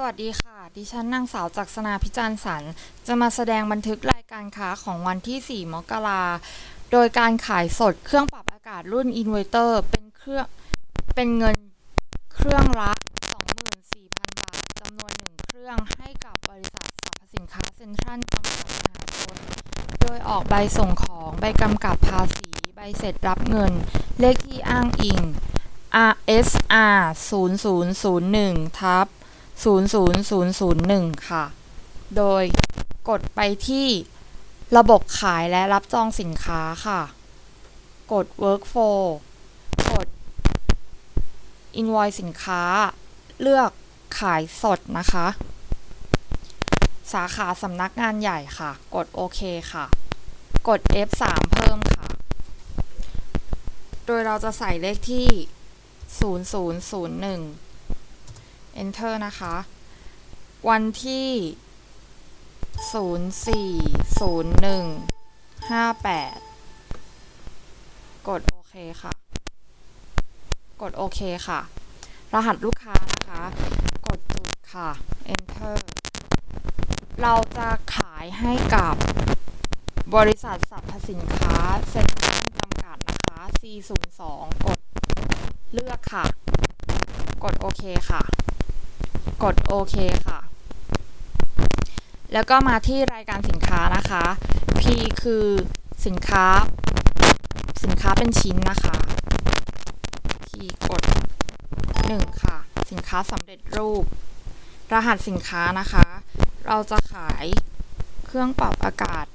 สวัสดีค่ะ ดิฉันนางสาวจักษนาพิจารณ์สรรจะมาแสดงบันทึกรายการค้าของวันที่ 4 มกราโดยการขายสดเครื่องปรับอากาศรุ่นอินเวอร์เตอร์เป็นเครื่องเป็นเงินเครื่องละ24,000 บาทจำนวน1เครื่องให้กับบริษัทสรรพสินค้าเซ็นทรัลจำกัดมหาชนโดยออกใบส่งของใบกำกับภาษี ใบเสร็จรับเงิน เลขที่อ้างอิง RSR 0001ทับ 00001 ค่ะ โดยกดไปที่ระบบขายและรับจองสินค้าค่ะ กด workflow กด invoice สินค้า เลือกขายสดนะคะ สาขาสำนักงานใหญ่ค่ะ กดโอเคค่ะ กด F3 เพิ่มค่ะ โดยเราจะใส่เลขที่ 0001 enter นะคะ วันที่ 040158 กดโอเคค่ะ กดโอเคค่ะ รหัสลูกค้านะคะ กดจุดค่ะ enter เราจะขายให้กับบริษัทสรรพสินค้าเซ็นทรัลจำกัดนะคะ C02 กดเลือกค่ะ กดโอเคค่ะ กดโอเคค่ะ แล้วก็มาที่รายการสินค้านะคะ P คือสินค้า สินค้าเป็นชิ้นนะคะ P กด 1 ค่ะ สินค้าสำเร็จรูป รหัสสินค้านะคะ เราจะขายเครื่องปรับอากาศ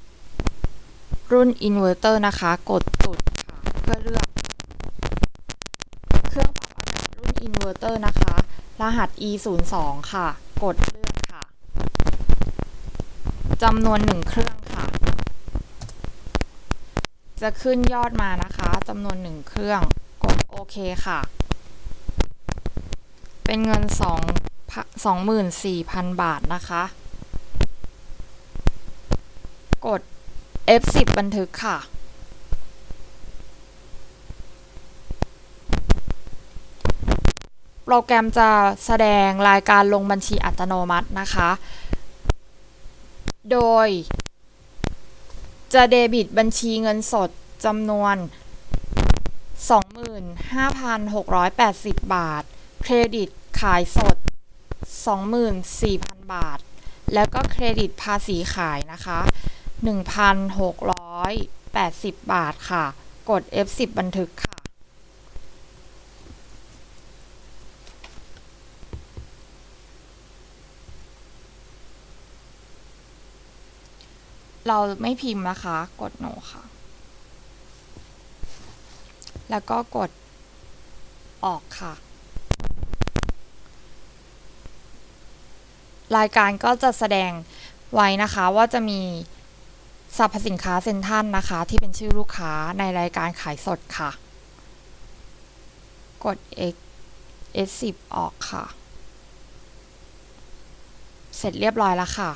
รุ่นอินเวอร์เตอร์นะคะ กดจุดค่ะ เพื่อเลือก เครื่องปรับอากาศรุ่นอินเวอร์เตอร์นะคะ รหัส e 0 2ค่ะ กดเลือกค่ะ จำนวนหนึ่งเครื่องค่ะ จะขึ้นยอดมานะคะจำนวนหนึ่งเครื่อง กดโอเคค่ะ เป็นเงิน2 24,000 บาทนะคะ กด F10 บันทึกค่ะ โปรแกรมจะแสดงรายการลงบัญชีอัตโนมัตินะคะ โดย จะเดบิตบัญชีเงินสดจำนวน 25,680 บาท เครดิตขายสด 24,000 บาท แล้วก็เครดิตภาษีขายนะคะ 1,680 บาทค่ะ กด F10 บันทึกค่ะ เราไม่พิมพ์นะคะ กด no ค่ะ แล้วก็กดออกค่ะ รายการก็จะแสดงไว้นะคะว่าจะมีสรรพสินค้าเซ็นทรัลนะคะ ที่เป็นชื่อลูกค้าในรายการขายสดค่ะ กด X S10 ออกค่ะ เสร็จเรียบร้อยแล้วค่ะ